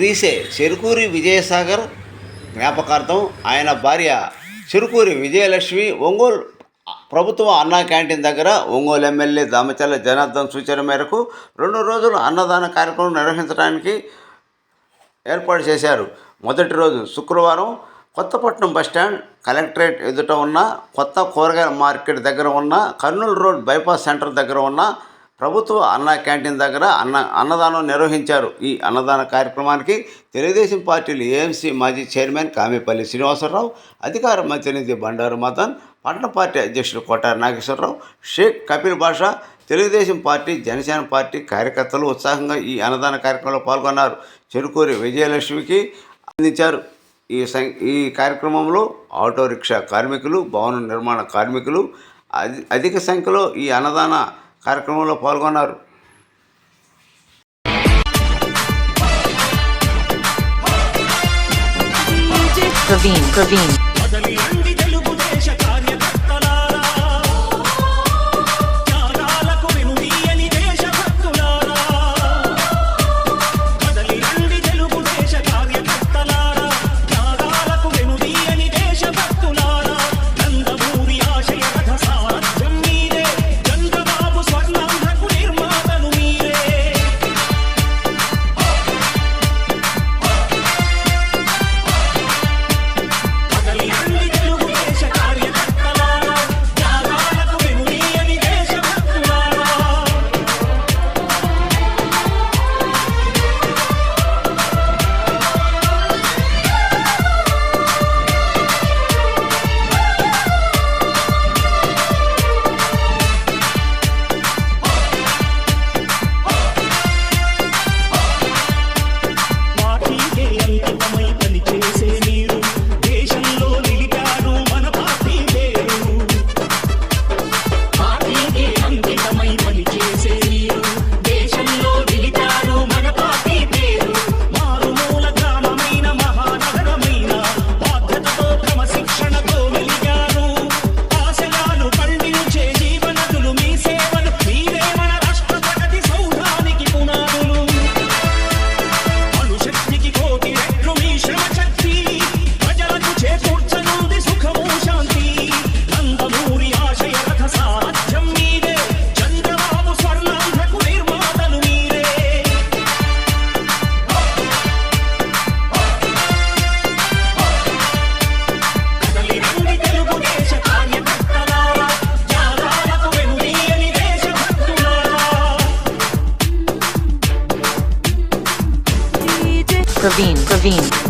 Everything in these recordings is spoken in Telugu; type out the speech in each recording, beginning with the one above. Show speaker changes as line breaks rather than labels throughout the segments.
క్రీసే చెరుకూరి విజయసాగర్ జ్ఞాపకార్థం ఆయన భార్య చెరుకూరి విజయలక్ష్మి ఒంగోలు ప్రభుత్వ అన్నా క్యాంటీన్ దగ్గర ఒంగోలు ఎమ్మెల్యే దామచల్ల జనార్దన్ సూచన మేరకు రెండు రోజులు అన్నదాన కార్యక్రమం నిర్వహించడానికి ఏర్పాటు చేశారు. మొదటి రోజు శుక్రవారం కొత్తపట్నం బస్టాండ్ కలెక్టరేట్ ఎదుట ఉన్న కొత్త కూరగాయల మార్కెట్ దగ్గర ఉన్న కర్నూలు రోడ్ బైపాస్ సెంటర్ దగ్గర ఉన్న ప్రభుత్వ అన్న క్యాంటీన్ దగ్గర అన్న అన్నదానం నిర్వహించారు ఈ అన్నదాన కార్యక్రమానికి. తెలుగుదేశం పార్టీలు ఏఎంసీ మాజీ చైర్మన్ కామేపల్లి శ్రీనివాసరావు అధికార ప్రతినిధి బండారు మదన్ పట్టణ పార్టీ అధ్యక్షుడు కోటారి నాగేశ్వరరావు షేక్ కపిల్ బాషా తెలుగుదేశం పార్టీ జనసేన పార్టీ కార్యకర్తలు ఉత్సాహంగా ఈ అన్నదాన కార్యక్రమంలో పాల్గొన్నారు. చెరుకూరి విజయలక్ష్మికి అందించారు. ఈ సం ఈ కార్యక్రమంలో ఆటో రిక్షా కార్మికులు భవన నిర్మాణ కార్మికులు అధి అధిక సంఖ్యలో ఈ అన్నదాన కార్యక్రమంలో పాల్గొన్నారు.
Praveen Praveen
Praveen, Praveen,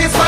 it's like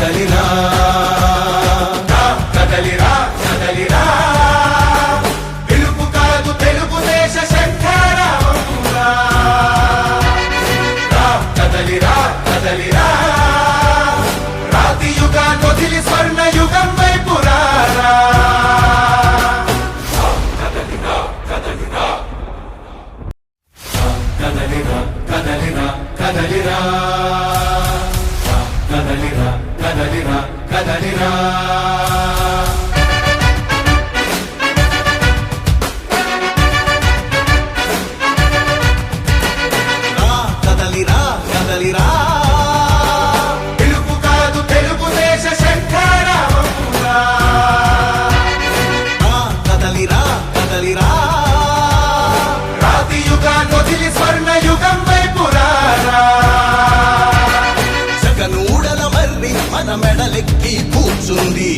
கடலினால் కదలిరా రాతి స్వర్ణ యుగం వైపు జగనూడల మర్రి మన మెడలెక్కి కూర్చుంది.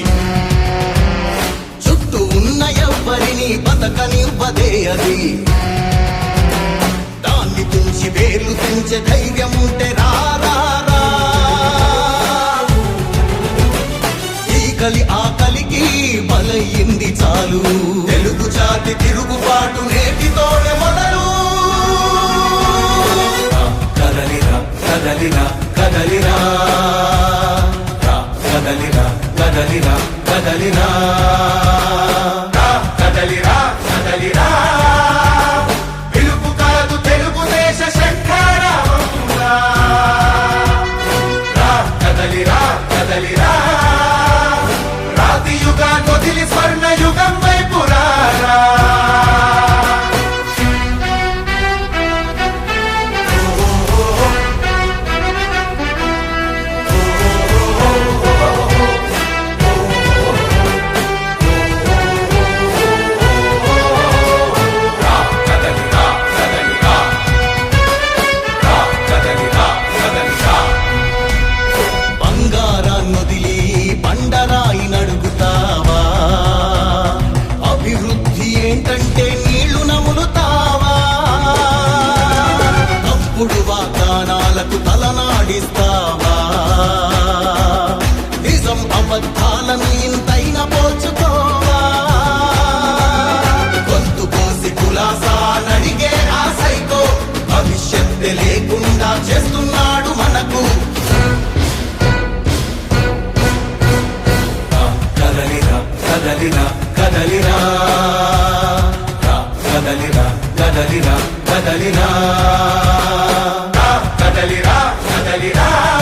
చుట్టూ ఉన్న ఎవ్వరిని బతకనివ్వదే అది. దాన్ని తుంచి వేలు తుంచే ధైర్యం ఉంటే రారా ఈ కలి ఆ కలికి బలయింది చాలు. తెలుగు ప్రతి తిరుగుబాటు నేటితోనే మొదలు. కదలిరా కదలిరా కదలిరా కదలిరా కదలిరా కదలిరా కదలిరా నడిస్తావా నిజం అబద్ధాలను ఇంతైన పోల్చుకోవా గొంతు కోసి కులాసా నడిగే ఆ సైకో లేకుండా చేస్తున్నాడు మనకు. కదలిరా కదలిరా కదలిరా కదలిరా కదలిరా కదలిరా కదలిరా Italiano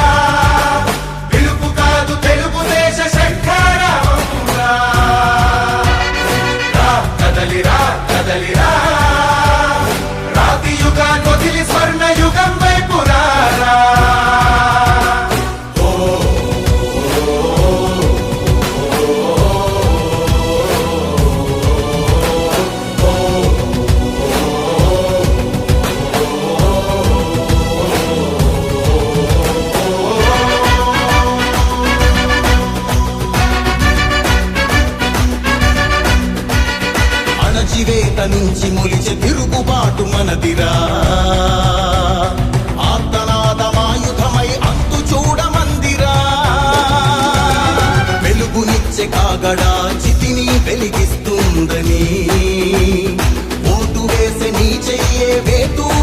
lleve tu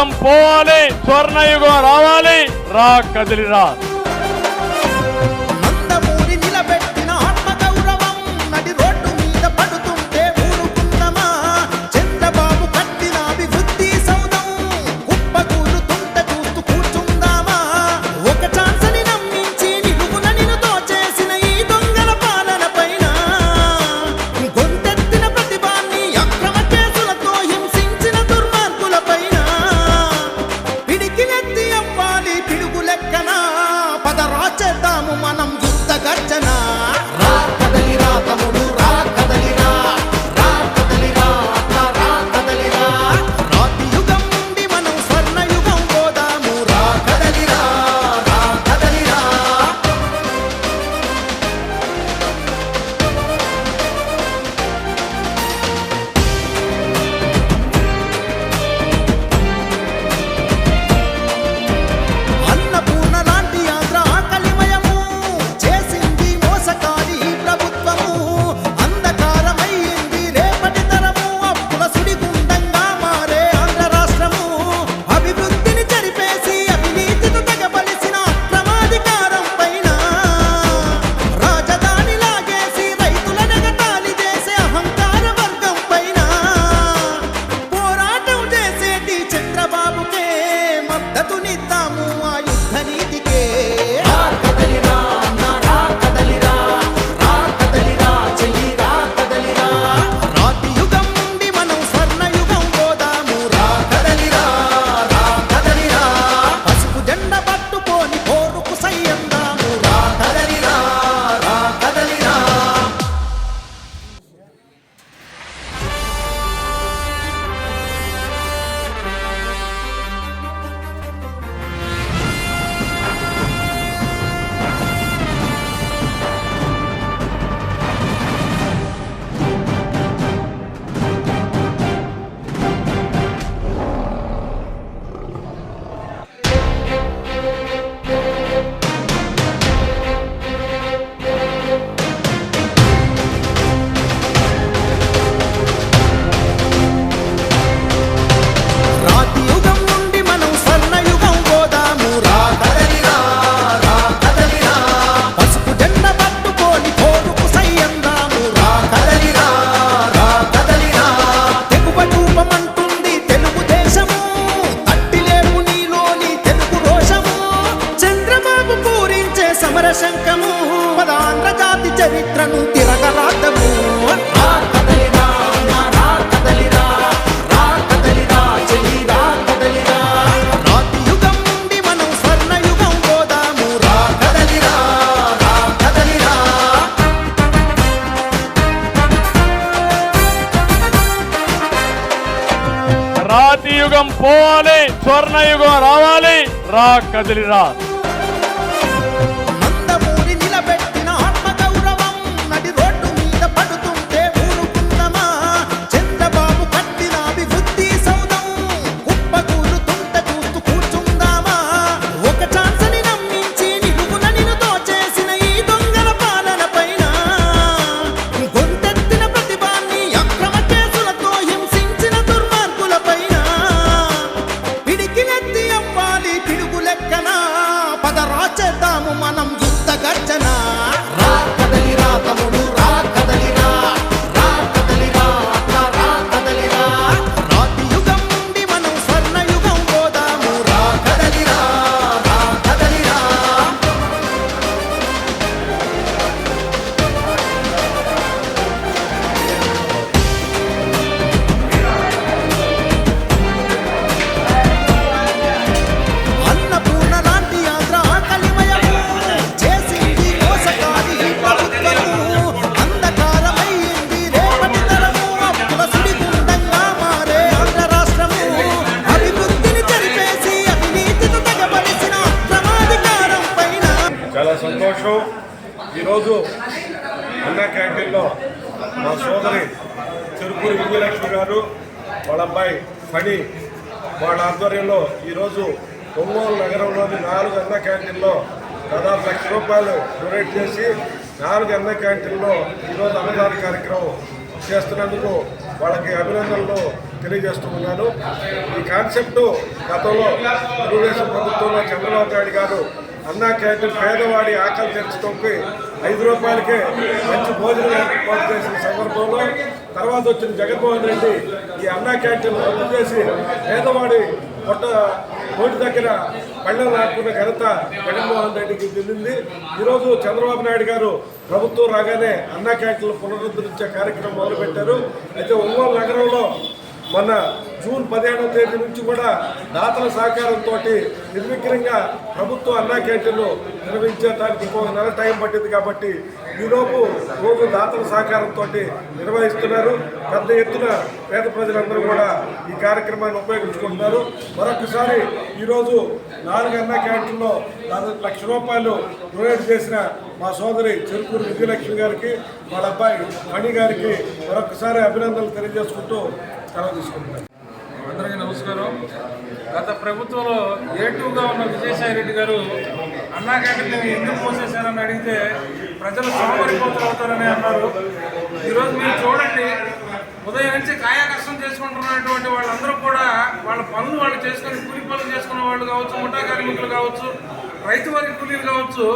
యుగం పోవాలి స్వర్ణయుగం రావాలి రా కదిలిరా.
చేద్దాము మనం యుద్ధ గర్జన. శంఖము పదాంధ్ర జాతి చరిత్రను తిరగరాదము. రాతి యుగం
పోవాలి స్వర్ణయుగం రావాలి రా కదిలిరా.
పని
వాళ్ళ ఆధ్వర్యంలో ఈరోజు ఒంగోలు నగరంలోని నాలుగు అన్న క్యాంటీన్లో దాదాపు లక్ష రూపాయలు డొనేట్ చేసి నాలుగు అన్న క్యాంటీన్లో ఈరోజు అన్నదాన కార్యక్రమం చేస్తున్నందుకు వాళ్ళకి అభినందనలు తెలియజేస్తూ ఉన్నాను ఈ కాన్సెప్ట్ గతంలో తెలుగుదేశం ప్రభుత్వంలో చంద్రబాబు నాయుడు గారు అన్నా క్యాంటీన్ పేదవాడి ఆకలి తెరచడంకి ఐదు రూపాయలకే మంచి భోజనం ఏర్పాటు చేసిన సందర్భంలో తర్వాత వచ్చిన జగన్మోహన్ రెడ్డి ఈ అన్నా క్యాంటీన్ రద్దు చేసి పేదవాడి పొట్ట నోటి దగ్గర పళ్ళెం లాక్కున్న ఘనత జగన్మోహన్ రెడ్డికి చెందింది. ఈరోజు చంద్రబాబు నాయుడు గారు ప్రభుత్వం రాగానే అన్నా క్యాంటీన్లు పునరుద్ధరించే కార్యక్రమం మొదలుపెట్టారు. అయితే ఒంగోలు నగరంలో మొన్న జూన్ పదిహేడవ తేదీ నుంచి కూడా దాతల సహకారంతో నిర్విఘ్నంగా ప్రభుత్వ అన్నా క్యాంటీన్లు నిర్వహించడానికి ఇంకొక నెల టైం పట్టింది కాబట్టి ఈలోపు రోజు దాతల సహకారంతో నిర్వహిస్తున్నారు. పెద్ద ఎత్తున పేద ప్రజలందరూ కూడా ఈ కార్యక్రమాన్ని ఉపయోగించుకుంటున్నారు. మరొకసారి ఈరోజు నాలుగు అన్నా క్యాంటీన్లో దాదాపు లక్ష రూపాయలు డొనేట్ చేసిన మా సోదరి చెరుకూరు విజయలక్ష్మి గారికి వాళ్ళ అబ్బాయి మణి గారికి మరొకసారి అభినందనలు తెలియజేసుకుంటూ సెలవు తీసుకుంటున్నాను.
అందరికీ నమస్కారం. గత ప్రభుత్వంలో ఏటుగా ఉన్న విజయసాయి రెడ్డి గారు అన్నా క్యాంటీన్ ఎందుకు పోసేశారని అడిగితే ప్రజలు సోమరిపోతులు అవుతారని అన్నారు. ఈరోజు మీరు చూడండి ఉదయం నుంచి కాయాకర్షం చేసుకుంటున్నటువంటి వాళ్ళందరూ కూడా వాళ్ళ పనులు వాళ్ళు చేసుకొని కూలి పనులు చేసుకున్న వాళ్ళు కావచ్చు ముఠా కార్మికులు కావచ్చు రైతు వారి కూలీలు కావచ్చు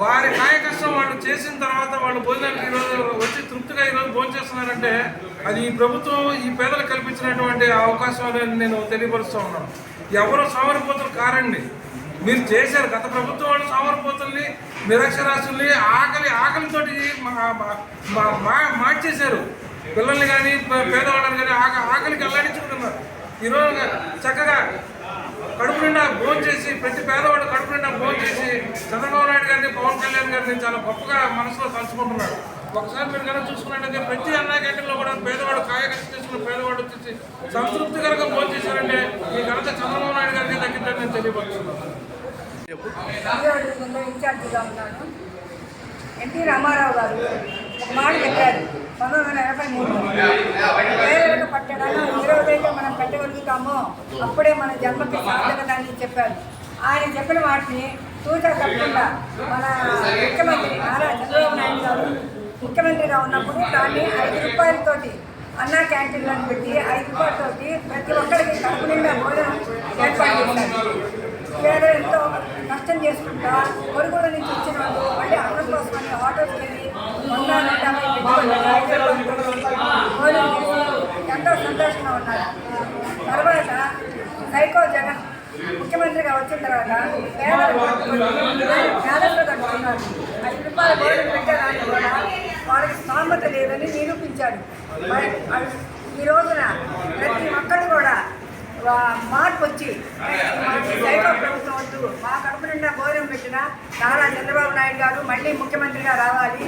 వారి కాయకష్టం వాళ్ళు చేసిన తర్వాత వాళ్ళు భోజనానికి ఈరోజు వచ్చి తృప్తిగా ఈరోజు భోజనం చేస్తున్నారంటే అది ఈ ప్రభుత్వం ఈ పేదలకు కల్పించినటువంటి అవకాశం నేను తెలియపరుస్తూ ఉన్నాను. ఎవరు సోమరిపోతులు కారండి. మీరు చేశారు. గత ప్రభుత్వం వాళ్ళు సోమరిపోతుల్ని నిరక్షరాస్యుల్ని ఆకలి ఆకలితోటి మా- మా- మా- మా- మార్చేశారు. పిల్లల్ని కానీ పేదవాళ్ళని కానీ ఆక ఆకలికి అల్లాడించుకుంటున్నారు. ఈరోజు చక్కగా కడుపు నిండా భోజనం చేసి ప్రతి పేదవాడు కడుపు నిండా భోజనం చేసి చంద్రబాబు నాయుడు గారిని పవన్ కళ్యాణ్ గారిని చాలా గొప్పగా మనసులో తలుచుకుంటున్నాడు ఒకసారి మీరు కనుక చూసుకున్నట్టయితే ప్రతి అన్నా కూడా పేదవాడు కాయ చేసుకున్న పేదవాడు వచ్చేసి సంతృప్తికరంగా భోజనం చేశారంటే ఈ ఘనత చంద్రబాబు నాయుడు గారికి తగ్గిందని నేను తెలియపరుస్తున్నాను
ఇన్ఛార్జిగా ఉన్నాను ఎన్టీ రామారావు గారు ఒక మాట చెప్పారు. పంతొమ్మిది వందల ఎనభై మూడులో పేదలకు పట్టణాలు ఏ రోజైతే మనం పెట్టగలుగుతామో అప్పుడే మన జన్మకి సార్థకత అని చెప్పారు. ఆయన చెప్పిన వాటిని తూచా తప్పకుండా మన ముఖ్యమంత్రి నారా చంద్రబాబు నాయుడు గారు ముఖ్యమంత్రిగా ఉన్నప్పుడు దాన్ని ఐదు రూపాయలతోటి అన్నా క్యాంటీన్లను పెట్టి ఐదు రూపాయలతోటి ప్రతి ఒక్కరికి కడుపు నిండా భోజనం ఏర్పాటు చేశారు. పేద ఎంతో కష్టం చేసుకుంటా కొడుకుల నుంచి వచ్చిన వాళ్ళు మళ్ళీ అన్నం కోసమని ఆటోకి వెళ్ళి ఎంతో సంతోషంగా ఉన్నారు తర్వాత సైకో జగన్ ముఖ్యమంత్రిగా వచ్చిన తర్వాత పేదలు పేదలు కట్టుకున్నారు ఐదు రూపాయల భోజనం పెట్టడానికి కూడా వాళ్ళకి స్థామత లేదని నిరూపించాడు మరి ఈ రోజున ప్రతి ఒక్కరు కూడా మార్పు వచ్చి సైకో ప్రభుత్వం వద్దు మా కడుపు నిండా భోజనం పెట్టిన నారా చంద్రబాబు నాయుడు గారు మళ్ళీ ముఖ్యమంత్రిగా రావాలి.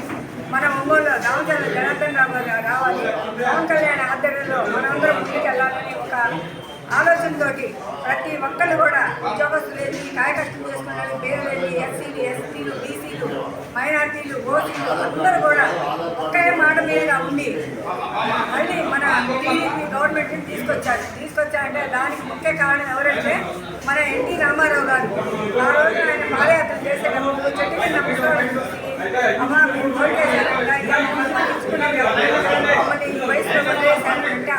మన ఒంగోలు రామచంద్ర జనార్దన్ రావు గారు రావాలి. పవన్ కళ్యాణ్ ఆధ్వర్యంలో మనందరం ముందుకు వెళ్ళాలని ఒక ఆలోచనతో ప్రతి ఒక్కరు కూడా ఉద్యోగస్తులు ఏంటి కాయకష్టం చేసుకున్నారు పేరు ఏంటి ఎస్సీలు ఎస్సీలు బీసీలు మైనార్టీలు ఓసీలు అందరూ కూడా ఒకే మాట మీద ఉండి మళ్ళీ మన టీడీపీ గవర్నమెంట్ని తీసుకొచ్చారు. తీసుకొచ్చారంటే దానికి ముఖ్య కారణం ఎవరంటే మన ఎన్టీ రామారావు గారు. ఆ రోజు ఆయన పాదయాత్ర చేసేటప్పుడు చెట్టు కింద ముసలోళ్ళని అమ్మా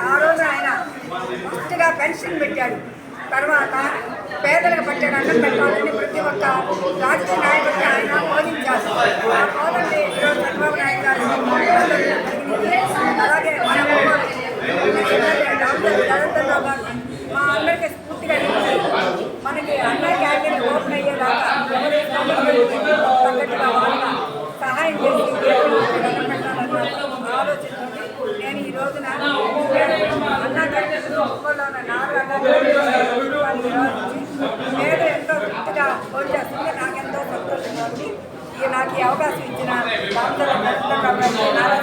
ఆ రోజు ఆయన ఫస్ట్గా పెన్షన్ పెట్టాడు. తర్వాత పేదలకు పట్టిన అన్నం పెట్టాలని ప్రతి ఒక్క రాజకీయ నాయకుడికి ఆయన చంద్రబాబు నాయుడు గారు అలాగే మన డాక్టర్ గారు మా అందరికీ స్ఫూర్తిగా మనకి అన్న క్యాంటీన్ ఓపెన్ అయ్యేదాకా తగ్గట్టుగా వాళ్ళ సహాయం చేసి దండం నేను ఈ రోజున అన్న క్యాంటీన్ ఒంగోలులో నాలుగు అన్న క్యాంటీన్లు ఎంతో తృప్తిగా నాకెంతో సంతోషంగా ఉంది. ఈ నాకు ఈ అవకాశం ఇచ్చిన డాక్టర్ నారా